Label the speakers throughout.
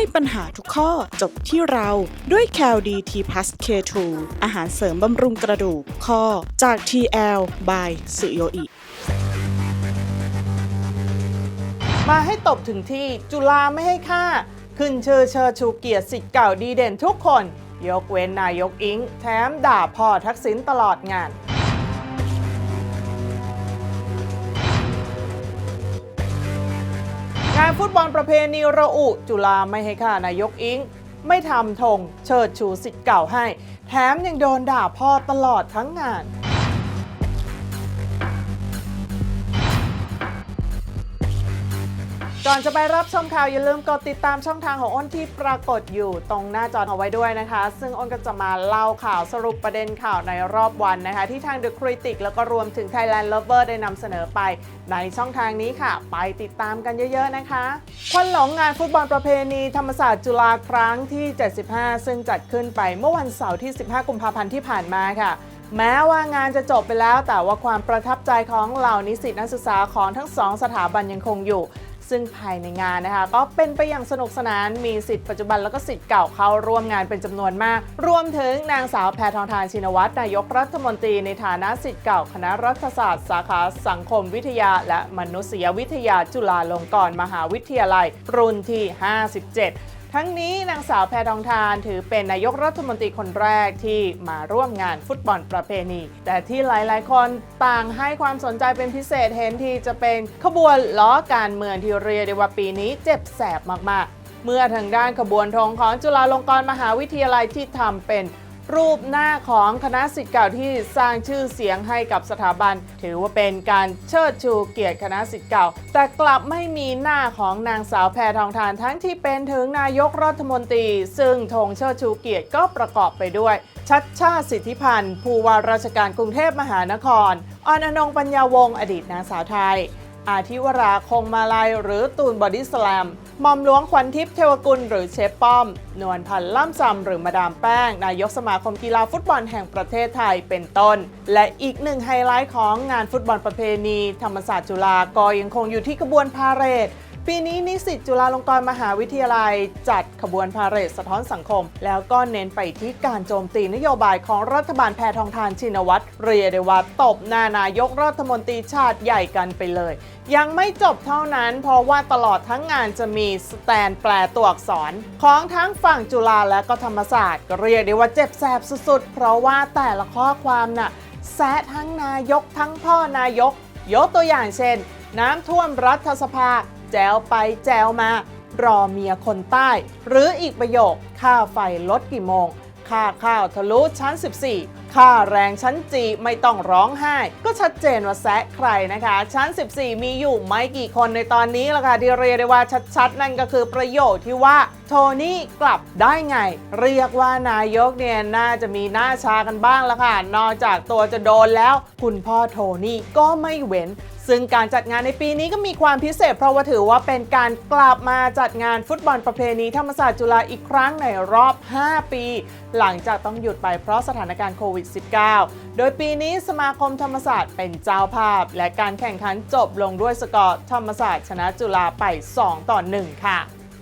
Speaker 1: ให้ปัญหาทุกข้อจบที่เราด้วย c a l d t p l u s K2 อาหารเสริมบำรุงกระดูกข้อจาก TL by สุโยอิ
Speaker 2: มาให้ตบถึงที่จุฬาไม่ให้ค่า ขึ้นเชิญเชิดชูเกียรติสิทธิ์เก่าดีเด่นทุกคน ยกเว้นนายกอิง แถมด่าพ่อทักษิณตลอดงาน ฟุตบอลประเพณีระอุ จุฬาไม่ให้ค่านายกอิง ไม่ทำธงเชิดชูสิทธิ์เก่าให้ แถมยังโดนด่าพ่อตลอดทั้งงาน ก่อนจะไปรับชมข่าวอย่าลืมกดติดตามช่องทางของอ้นที่ปรากฏอยู่ตรงหน้าจอเอาไว้ด้วยนะคะ ซึ่งอ้นก็จะมาเล่าข่าวสรุปประเด็นข่าวในรอบวันนะคะ ที่ทาง The Critic แล้วก็รวมถึง Thailand Lover ได้นำเสนอไป ในช่องทางนี้ค่ะ ไปติดตามกันเยอะ ๆ นะคะควันหลงงานฟุตบอลประเพณีธรรมศาสตร์จุฬาครั้งที่ 75 ซึ่งจัดขึ้นไปเมื่อวันเสาร์ที่ 15 กุมภาพันธ์ที่ผ่านมาค่ะแม้ว่างานจะจบไปแล้วแต่ว่าความประทับใจของเหล่านิสิตนักศึกษาของทั้งสองสถาบันยังคงอยู่ ซึ่งภายในงานนะคะ ก็เป็นไปอย่างสนุกสนานมีสิทธิ์ปัจจุบันแล้วก็สิทธิ์เก่าเข้าร่วมงานเป็นจำนวนมาก รวมถึงนางสาวแพทองทานชินวัตรนายกรัฐมนตรีในฐานะสิทธิ์เก่าคณะรัฐศาสตร์ สาขาสังคมวิทยา และมนุษยวิทยาจุฬาลงกรณ์มหาวิทยาลัย รุ่นที่ 57 ทั้งนี้นางสาวแพทองทานถือเป็นนายกรัฐมนตรีคนแรกที่มาร่วมงานฟุตบอลประเพณี แต่ที่หลายๆ คนต่างให้ความสนใจเป็นพิเศษเห็นที่จะเป็นขบวนล้อการเมืองที่เรียกได้ว่าปีนี้เจ็บแสบมากๆ เมื่อทางด้านขบวนธงของจุฬาลงกรณ์มหาวิทยาลัยที่ทำเป็น รูปหน้าของคณะสิทธิ์เก่าที่สร้างชื่อเสียงให้กับสถาบัน ถือว่าเป็นการเชิดชูเกียรติคณะสิทธิ์เก่า แต่กลับไม่มีหน้าของนางสาวแพทองทานทั้งที่เป็นถึงนายกรัฐมนตรี ซึ่งธงเชิดชูเกียรติก็ประกอบไปด้วย ชัดชาติสิทธิพันธ์ผู้ว่าราชการกรุงเทพมหานครออนอนงปัญญาวงศ์อดีตนางสาวไทย อาทิวราคงมาลายหรือตูนบอดี้สแลมมอมหลวงขวัญทิพย์เทวกุลหรือเชฟป้อม นวลพันธ์ล่ำซำหรือมาดามแป้ง นายกสมาคมกีฬาฟุตบอลแห่งประเทศไทยเป็นต้น และอีกหนึ่งไฮไลท์ของงานฟุตบอลประเพณี ธรรมศาสตร์จุฬาก็ยังคงอยู่ที่ขบวนพาเหรด ปีนี้นิสิตจุฬาลงกรณ์มหาวิทยาลัย จัดขบวนพาเหรดสะท้อนสังคม แล้วก็เน้นไปที่การโจมตีนโยบายของรัฐบาลแพทองทานชินวัตรเรียกได้ว่าตบหน้านายกรัฐมนตรีชาติใหญ่กันไปเลย ยังไม่จบเท่านั้น เพราะว่าตลอดทั้งงานจะมีสแตนแปลตัวอักษร ของทั้งฝั่งจุฬาและก็ธรรมศาสตร์เรียกได้ว่าเจ็บแสบสุดๆ เพราะว่าแต่ละข้อความน่ะแซะทั้งนายกทั้งพ่อนายก ยกตัวอย่างเช่น น้ำท่วมรัฐสภา แจวไปแจวมา รอเมียคนใต้ หรืออีกประโยค ค่าไฟลดกี่โมง ค่าข้าวทะลุชั้น 14 ค่าแรงชั้นจีไม่ต้องร้องไห้ ก็ชัดเจนว่าแซะใครนะคะ ชั้น 14 มีอยู่ไม่กี่คนในตอนนี้ละค่ะที่เรียกได้ว่าชัดๆ นั่นก็คือประโยคที่ว่าโทนี่กลับได้ไง เรียกว่านายกเนี่ยน่าจะมีหน้าชากันบ้างละค่ะ นอกจากตัวจะโดนแล้ว คุณพ่อโทนี่ก็ไม่เว้น ซึ่งการจัดงานในปีนี้ก็มีความพิเศษ เพราะว่าถือว่าเป็นการกลับมาจัดงานฟุตบอลประเพณีธรรมศาสตร์จุฬาอีกครั้งในรอบ 5 ปี หลังจากต้องหยุดไปเพราะสถานการณ์โควิด -19 โดยปีนี้สมาคมธรรมศาสตร์เป็นเจ้าภาพ และการแข่งขันจบลงด้วยสกอร์ธรรมศาสตร์ชนะจุฬาไป 2 ต่อ 1 ค่ะ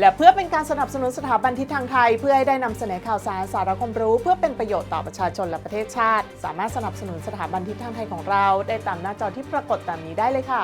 Speaker 2: และเพื่อเป็นการสนับสนุนสถาบันทิศทางไทย เพื่อให้ได้นำเสนอข่าวสารสาระความรู้ เพื่อเป็นประโยชน์ต่อประชาชนและประเทศชาติ สามารถสนับสนุนสถาบันทิศทางไทยของเรา ได้ตามหน้าจอที่ปรากฏตามนี้ได้เลยค่ะ